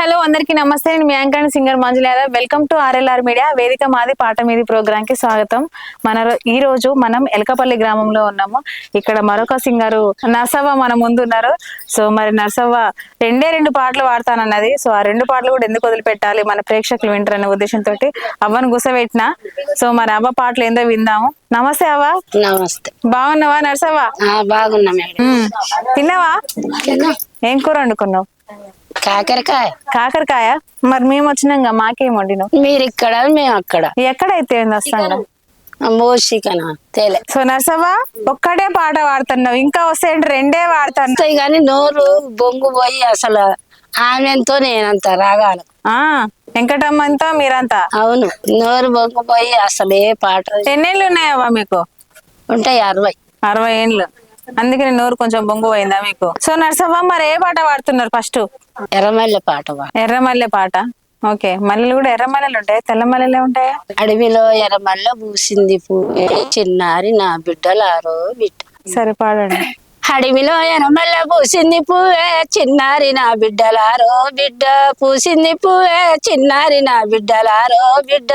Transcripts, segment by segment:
Hello అందరికీ నమస్తే. నేను మీ anchor singer Manjula Yadav. Welcome to RLR media. వేదిక మాది పాట మీది ప్రోగ్రామ్కి స్వాగతం. మన ఈ రోజు మనం ఎలకపల్లి గ్రామంలో ఉన్నాము. ఇక్కడ మరొక సింగరు నర్సవ్వ మన ముందు ఉన్నారు సో మరి నర్సవ్వ రెండే రెండు పాటలు పాడతానన్నది. సో ఆ రెండు పాటలు కూడా ఎందుకు వదిలిపెట్టాలి? మన ప్రేక్షకులు వింటారనే ఉద్దేశంతో అవ్వను గుసబెట్టిన. సో మరి అవ్వ పాటలు ఏందో విందాము. నమస్తే అవ్వ. నమస్తే. బాగున్నావా నర్సవ్వ? బాగున్నా. తిన్నావా? తిన్నా. ఏం కూర వండుకున్నావు? కాకరకాయ. కాకరకాయ? మరి మేము వచ్చినాక మాకేం వండినావు? మీరు ఇక్కడ మేము అక్కడ ఎక్కడైతే తేలే. సో నర్సవ్వ ఒక్కడే పాట పాడుతున్నావు ఇంకా వస్తే రెండే పాడుతున్నావు. వస్తాయి కానీ నోరు బొంగు పోయి అసలు ఆమెతో నేనంత రాగాను. ఆ వెంకటమ్మంతా మీరంతా? అవును నోరు బొంగు పోయి అసలు ఏ పాట. ఎన్నేళ్ళు ఉన్నాయవ్వా మీకు? ఉంటాయి అరవై. అరవై ఏండ్లు అందుకే నోరు కొంచెం బొంగు పోయిందా మీకు? సో నర్సవ్వ మరి ఏ పాట పాడుతున్నారు ఫస్ట్? ఎర్రమల్లె పాట ఎర్రమల్లె పాట. ఓకే మల్లెలు కూడా ఎర్రమల్లెలు ఉంటాయి? తెల్ల మల్లెలే ఉంటాయా? అడవిలో ఎర్రమల్లె పూసింది చిన్నారి నా బిడ్డలారో బిడ్డ. సరే పాడండి. అడవిలో ఎనమల్ల పూసింది పువ్వే చిన్నారి నా బిడ్డలారో బిడ్డ. పూసింది పువ్వే చిన్నారి నా బిడ్డలారో బిడ్డ.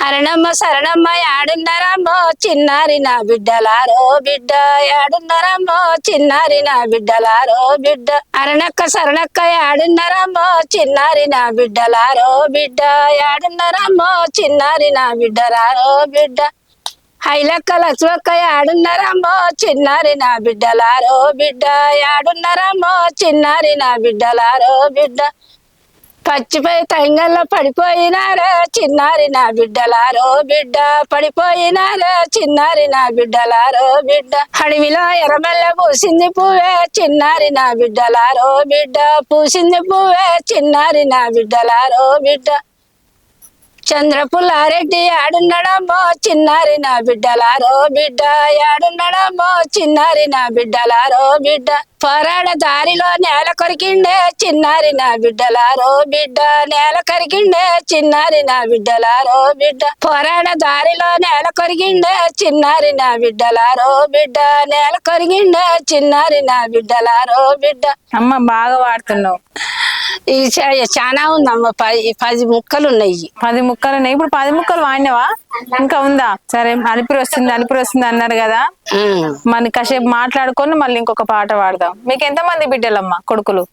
హరణమ్మ శరణమ్మ యాడున్నారమ్మో చిన్నారి నా బిడ్డలారో బిడ్డ యాడున్నారమ్మో చిన్నారి నా బిడ్డలారో బిడ్డ. అరణక్క శరణక్క యాడున్నారమ్మో చిన్నారి నా బిడ్డలారో బిడ్డ యాడున్నారమ్మో చిన్నారి నా బిడ్డలారో బిడ్డ. హైలక్క లక్ష్మక్క యాడున్నారమ్మో చిన్నారి నా బిడ్డలారో బిడ్డ యాడున్నారమ్మో చిన్నారి నా బిడ్డలారో బిడ్డ. పచ్చిపై తంగల్లో పడిపోయినారా? చిన్నారి నా బిడ్డలారో బిడ్డ పడిపోయినారా? చిన్నారి నా బిడ్డలారో బిడ్డ. అడవిలో ఎర్రమల్ల పూసింది పువ్వే చిన్నారి నా బిడ్డలారో బిడ్డ. పూసింది పువ్వే చిన్నారి నా బిడ్డలారో బిడ్డ. చంద్రపుల్లారెడ్డి ఆడున్నడమ్మో చిన్నారి నా బిడ్డలారో బిడ్డ. ఆడున్నాడమ్మో చిన్నారి నా బిడ్డలారో బిడ్డ. పోరాడ దారిలో నేల కొరికిండే చిన్నారి నా బిడ్డలారో బిడ్డ. నేల కొరికిండే చిన్నారి నా బిడ్డలారో బిడ్డ. పోరాడ దారిలో నేల కొరికిండే చిన్నారి నా బిడ్డలారో బిడ్డ. నేల కొరిగిండే చిన్నారి నా బిడ్డలారో బిడ్డ. అమ్మ బాగా వాడుతున్నావు చా- చాలా ఉందమ్మ. పది పది ముక్కలు ఉన్నాయి పది ముక్కలు ఉన్నాయి ఇప్పుడు పది ముక్కలు వాడినవా? ఇంకా ఉందా? సరే అలిపిరి వస్తుంది అలిపిరి వస్తుంది అన్నారు కదా. మన కాసేపు మాట్లాడుకొని మళ్ళీ ఇంకొక పాట పాడదాం. మీకు ఎంత మంది బిడ్డలమ్మా కొడుకులు?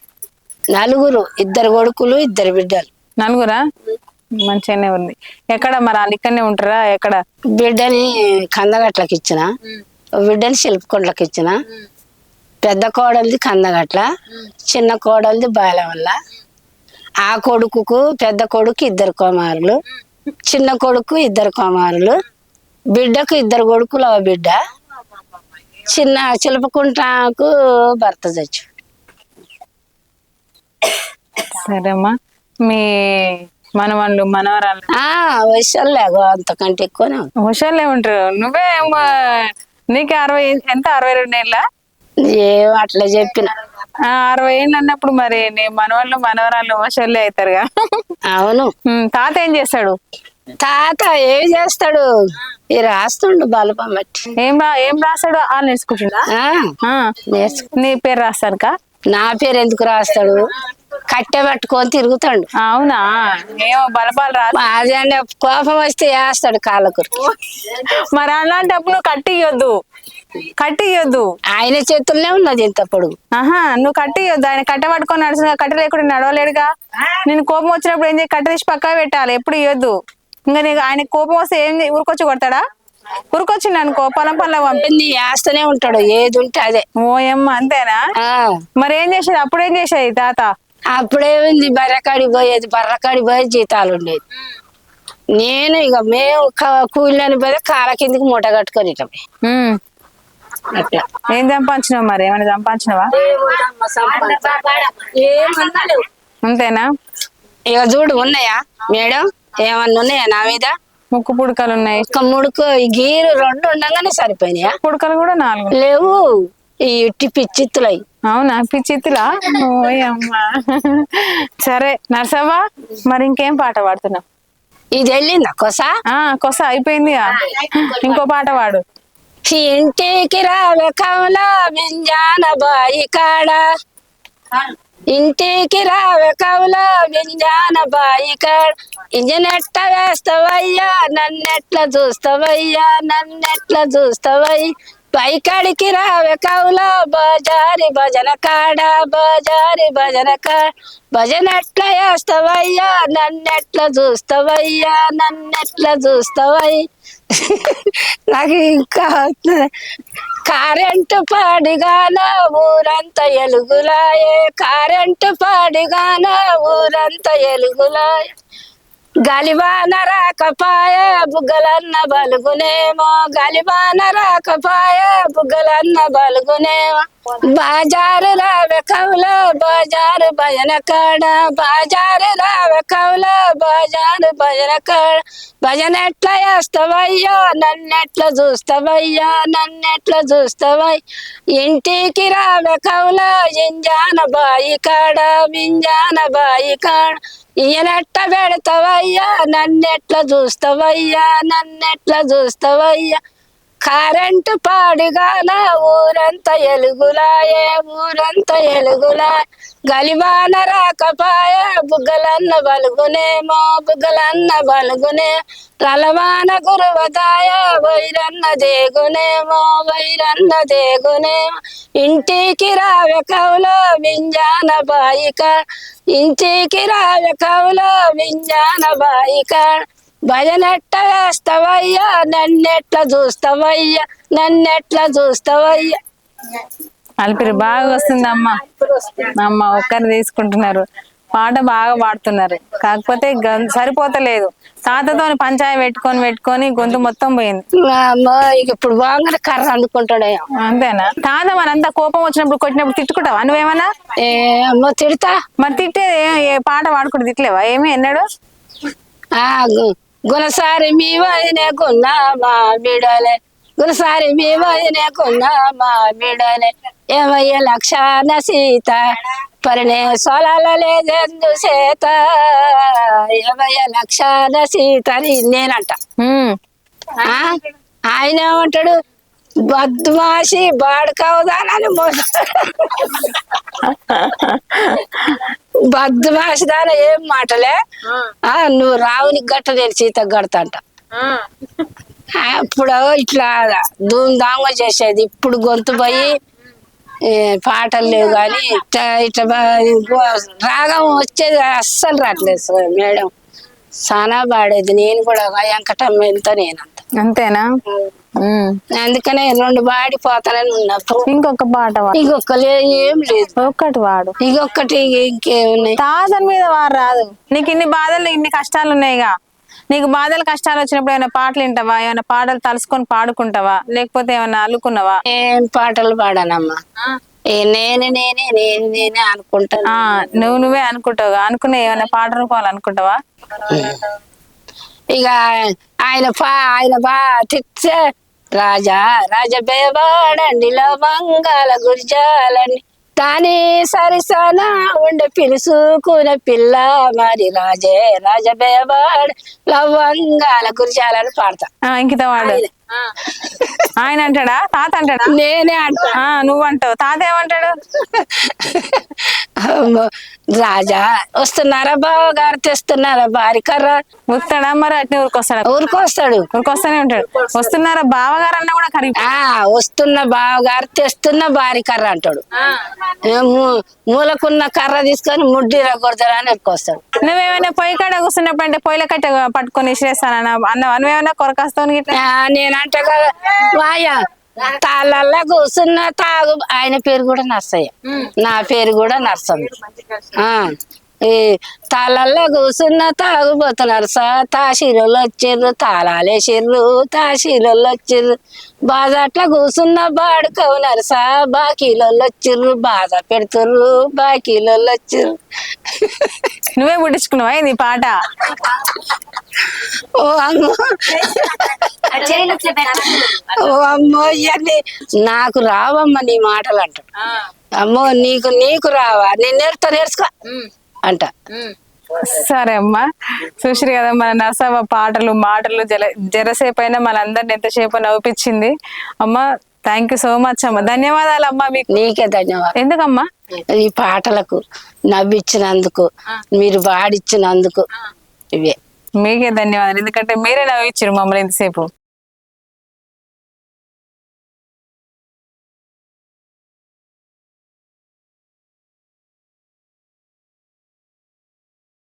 నలుగురు. ఇద్దరు కొడుకులు ఇద్దరు బిడ్డలు. నలుగురా? మంచిగానే ఉంది. ఎక్కడ మరి వాళ్ళు ఇక్కడనే ఉంటారా? ఎక్కడ? బిడ్డని కందగట్లకి ఇచ్చిన. బిడ్డని శిల్పకొండలకి ఇచ్చిన. పెద్ద కోడలిది కందగట్ల. చిన్న కోడలిది బాలవల్ల. ఆ కొడుకుకు పెద్ద కొడుకు ఇద్దరు కుమారులు చిన్న కొడుకు ఇద్దరు కుమారులు బిడ్డకు ఇద్దరు కొడుకులు ఒక బిడ్డ. చిన్న చిలుపుకుంటాకు భర్త చచ్చు. సరేమ్మా. మీ మనవాళ్ళు మనవరాళ్ళు? ఆ వయసులేగో అంతకంటే ఎక్కువనే. హుషారులే ఉంటారు. నువ్వే నీకు అరవై ఎంత? అరవై రెండు ఏళ్ళ? ఏం అట్లా చెప్పిన. అరవై ఏళ్ళు అన్నప్పుడు మరి నీ మనవాళ్ళు మనవరాళ్ళు హుషారులే అవుతారుగా అవును. తాత ఏం చేస్తాడు? తాత ఏం చేస్తాడు? ఈ రాస్తుండు బలపం బట్టి. ఏం రా ఏం రాస్తాడు? నేర్చుకుంటున్నా ఆ, నేర్చు నీ పేరు రాస్తారుకా నా పేరు ఎందుకు రాస్తాడు? కట్టె పట్టుకొని తిరుగుతాడు. అవునా? ఏమో బలపాలు రా. అదే కోపం వస్తే వేస్తాడు కాళ్ళకు మరి అలాంటప్పుడు నువ్వు కట్టి ఇవ్వద్దు కట్టి ఇవ్వద్దు ఆయన చేతుల్లోనే ఉన్నది ఇంత పొడుగు. ఆహా నువ్వు కట్టి ఇవ్వద్దు ఆయన కట్టె పట్టుకొని నడుచున్నా కట్టె లేకుండా నడవలేడుగా. నేను కోపం వచ్చినప్పుడు ఏం చేయి కట్టె తీసి పెట్టాలి. ఎప్పుడు ఇవ్వద్దు ఇంకా నీకు ఆయన కోపం వస్తే ఏం ఊరుకొచ్చి కొడతాడా? ఊరుకొచ్చిండు అనుకో పొలం పనులకు పంపి నీ వేస్తూనే ఉంటాడు. ఏది ఉంటే అదే. ఓయమ్మ అంతేనా? మరి ఏం చేసేది? అప్పుడు ఏం చేసేది తాత? అప్పుడేముంది బర్రకాడి పోయేది. బర్రకాడి పోయి జీతాలు ఉండేది. నేను ఇక మేము కూలీని పోతే కాళ్ళ కిందికి మూట కట్టుకొని. అట్లా. ఏం సంపాదించినావు మరి? ఏమైనా సంపాదించినావా. అంతేనా ఇక చూడు ఉన్నాయా? మేడం ఏమన్నా ఉన్నాయా నా మీద? ముక్కు పుడకలు ఉన్నాయి. ఒక్క ముడుకు ఈ గీరు రెండు ఉండగానే సరిపోయినాయా? పుడకలు కూడా నాలుగు. లేవు. ఈ ఇట్టి పిచ్చిత్తులై అవునా? పిచ్చిత్తులా? ఓయమ్మ సరే నర్సవ్వ మరి ఇంకేం పాట పాడుతున్నావు? ఇది వెళ్ళిందా? కొసా? ఆ కొస అయిపోయిందిగా. ఇంకో పాట పాడు. ఇంటికి రావే కమల మింజాన బాయి కాడ. ఇంటికి రావే కవుల వింజాన బాయికాడ ఇంజనెట్ట వేస్తావయ్యా నన్నెట్ల చూస్తావయ్యా నన్నెట్ల చూస్తావయ్య. పైకాడికి రావే కవులా బజారి భజన కాడ బజారి భజన కాడ భజన ఎట్లా వేస్తావయ్యా నన్నెట్ల చూస్తావయ్యా నన్నెట్ల చూస్తావయ్య. నాకు ఇంకా కరెంటు పాడిగాన ఊరంతా ఎలుగులాయే. కరెంటు పాడిగాన ఊరంతా ఎలుగులాయే. గలివాన రాకపాయ బుగ్గలన్న బలుగునేమో. గలివాన రాకపాయ బుగ్గలన్న బలుగునేమో. బాజారు రావే కవుల బాజారు భజన కాడ. బాజారు రావే కవుల బాజారు భజన కాడ. భజన ఎట్లా చేస్తావయ్యా నన్నెట్లా చూస్తావయ్యా నన్నెట్లా చూస్తావయ్య. ఇంటికి రావే కవుల ఇంజాన బాయి కాడ వింజాన బాయి కాడ. ఈయనెట్ట పెడతావయ్యా నన్నెట్లా చూస్తావయ్యా నన్నెట్లా చూస్తావయ్యా. కరెంటు పాడుగాన ఊరంతా ఎలుగులాయే ఊరంతా ఎలుగులా. గలివాన రాకపాయ బుగ్గలన్న బలుగునేమో బుగ్గలన్న బలుగునే. రలవాన గురువదాయ వైరన్న దేగునేమో వైరన్న దేగునేమో ఇంటికి రావే కవుల వింజాన బాయిక. ఇంటికి రావే కవుల వింజాన బాయిక. భజనెట్ట వేస్తావయ్యా నన్నెట్లా చూస్తావయ్యా నన్నెట్లా చూస్తావయ్యా. అలిపిరి బాగా వస్తుంది అమ్మ అమ్మ ఒక్కరు తీసుకుంటున్నారు. పాట బాగా పాడుతున్నారు. కాకపోతే సరిపోతలేదు. తాతతో పంచాయ పెట్టుకొని పెట్టుకొని గొంతు మొత్తం పోయింది. ఇప్పుడు బాగా కర్ర అందుకుంటాడే అంతేనా? తాత మనంతా కోపం వచ్చినప్పుడు కొట్టినప్పుడు తిట్టుకుంటావా? నువ్వేమన్నా? తిడతా. మరి తిట్టే పాట పాడుకుంటూ తిట్టలేవా? ఏమి ఎన్నాడు? గుణసారి మీ వదినే కొన్నా మా బిడలే గుణసారి మీ వదినే కొన్నా మా బిడలే ఏమయ్య లక్షాన సీత పరిణే సోలాల లేదెందు చేత ఏమయ్య లక్షాన సీత అని నేనంట? ఆయన ఏమంటాడు బద్మాసి బాడుకవుదానని బద్మాసి దాన ఏం మాటలే ఆ నువ్వు రావుని గట్ట నేను సీత గడతంట అప్పుడు ఇట్లా ధూమ్ ధామ్గా చేసేది ఇప్పుడు గొంతు పోయి ఏ, పాటలు లేవు కానీ ఇట్లా ఇట్లా రాగం వచ్చేది అస్సలు రావట్లేదు సార్ మేడం చాలా పాడేది నేను కూడా వెంకటమ్మ ఎంత నేనంత అంతేనా. అందుకనే రెండు పాడిపోతానని ఉన్నప్పుడు ఇంకొక పాట ఇంకొక లే- ఏం లేదు. ఒక్కటి వాడు ఇంకొకటి ఇంకేమున్నాయి? తాతని మీద వారు రాదు. నీకు ఇన్ని బాధలు ఇన్ని కష్టాలు ఉన్నాయిగా. నీకు బాధలు కష్టాలు వచ్చినప్పుడు ఏమైనా పాటలు వింటావా? ఏమైనా పాటలు తలుసుకొని పాడుకుంటావా? లేకపోతే ఏమైనా అల్లుకున్నావా? ఏం పాటలు పాడానమ్మా? నేను నేనే నేను నేనే అనుకుంటాను. ఆ నువ్వు నువ్వే అనుకుంటావుగా. అనుకునే ఏమైనా పాట రూపాలు అనుకుంటావా ఇక ఆయన పా ఆయన బా తిట్టే రాజా రాజబేవాడండి లవంగాల గురిజాలండి. దాని సరిసన ఉండే పిలుసుకున్న పిల్ల మరి రాజే రాజబేవాడు లవంగాల గురిజాలని పాడతా. ఇంకిత వాడు. ఆయన అంటాడా? తాత అంటాడా? నేనే అంటా. ఆ నువ్వు అంటావు తాత ఏమంటాడు? రాజా వస్తున్నారా బావగారు? తెస్తున్నారా బారి కర్ర? వస్తాడా మరి? అట్నే ఊరికొస్తాడా? ఊరికొస్తాడు. ఊరికొస్తానే ఉంటాడు. వస్తున్నారా బావగారు అన్నా కూడా కరిగి ఆ వస్తున్న బావగారు తెస్తున్న బారి కర్ర అంటాడు. మూలకున్న కర్ర తీసుకొని ముడ్డి రగొడతాడు అని ఎత్తుకొస్తాడు నువ్వేమైనా పొయ్యి కాడ కూర్చున్నప్పుడు అంటే పొయ్యిల కట్ట పట్టుకొని ఇసిరేస్తానన్న అన్న నువ్వేమైనా కొరకాస్తావు గిట్లా? కదా వాయ. తాళ్ళల్లా కూర్చున్న తాగు. ఆయన పేరు కూడా నర్సయ్య. నా పేరు కూడా నర్సమ్మ. ఆ, ఈ తాళ్ళల్లా కూర్చున్న తాగుపోతున్నారు సా తాశీలలో వచ్చిర్రు తాళాలేసిర్రు తాశీలలో వచ్చిర్రు. బాజాట్ల కూర్చున్న బాడుకవునారు సా బాకీలలో వచ్చిర్రు బాధ పెడుతుర్రు బాకీలలో వచ్చిర్రు. నువ్వే పుట్టించుకున్నావా ఇది ఈ పాట? ఓ అమ్మో. ఓ అమ్మో ఇవన్నీ నాకు రావమ్మ నీ మాటలు అంట అమ్మో నీకు నీకు రావా? నేను నేర్చుకో. నేర్చుకో అంట. సరే అమ్మా. చూసిరు కదా మన నరసవ్వ పాటలు మాటలు జల జరసేపు అయినా మనందరిని ఎంతసేపు నవ్వుపించింది. అమ్మ థ్యాంక్ యూ సో మచ్ అమ్మ. ధన్యవాదాలు అమ్మా మీకు. నీకే ధన్యవాదాలు. ఎందుకమ్మా? ఈ పాటలకు నవ్విచ్చినందుకు మీరు పాడిచ్చినందుకు ఇవే. మీకే ధన్యవాదాలు. ఎందుకంటే మీరే నవ్విచ్చారు మమ్మల్ని ఇంతసేపు.